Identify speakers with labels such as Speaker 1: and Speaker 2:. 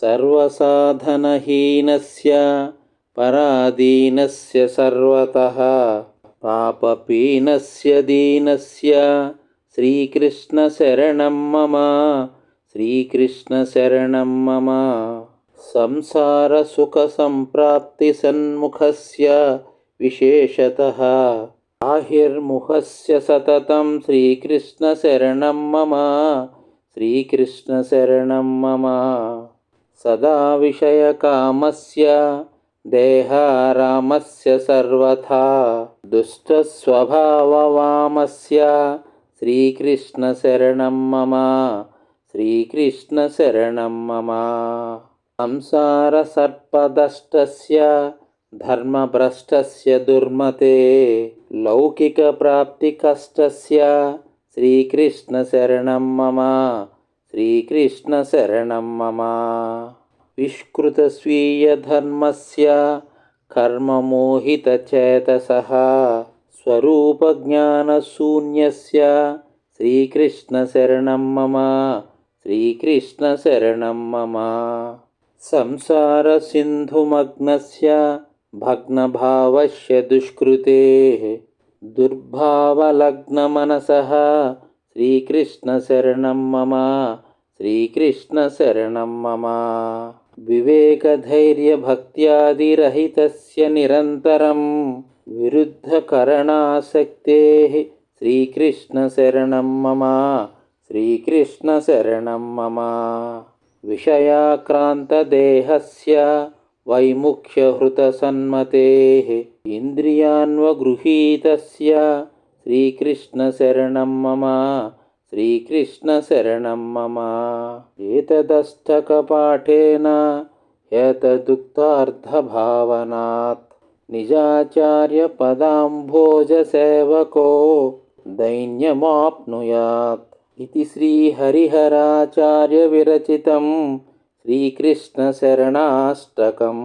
Speaker 1: सर्वसाधनहीनस्य पराधीनस्य सर्वतः पापपीनस्य दीनस्य श्रीकृष्णशरणं मम श्रीकृष्णशरणं मम। संसारसुखसम्प्राप्तिसन्मुखस्य विशेषतः आहिर्मुखस्य सततं श्रीकृष्णशरणं मम श्रीकृष्णशरणं मम सदा विषयकामस्य देहारामस्य सर्वथा। दुष्टस्वभाववामस्य श्रीकृष्णशरणं मम। श्रीकृष्णशरणं मम। संसारसर्पदष्टस्य धर्मभ्रष्टस्य दुर्मते। लौकिकप्राप्तिकष्टस्य श्रीकृष्णशरणं मम श्रीकृष्णशरणं मम। विष्कृतस्वीयधर्मस्य कर्ममोहितचेतसः। स्वरूपज्ञानशून्यस्य श्रीकृष्णशरणं मम। श्रीकृष्णशरणं मम। संसारसिन्धुमग्नस्य भग्नभावस्य दुष्कृतेः दुर्भावलग्नमनसः। श्रीकृष्णशरणं मम श्रीकृष्णशरणं मम। विवेकधैर्यभक्त्यादिरहितस्य निरन्तरं विरुद्धकरणासक्तेः श्रीकृष्णशरणं मम। श्रीकृष्णशरणं मम। विषयाक्रान्तदेहस्य वैमुख्यहृतसन्मतेः इन्द्रियान्वगृहीतस्य श्रीकृष्णशरणं मम श्रीकृष्णशरणं मम एतदष्टकपाठेन एतदुक्तार्थभावनात् निजाचार्यपदाम्भोजसेवको दैन्यमाप्नुयात् इति श्रीहरिहराचार्यविरचितं श्रीकृष्णशरणाष्टकम्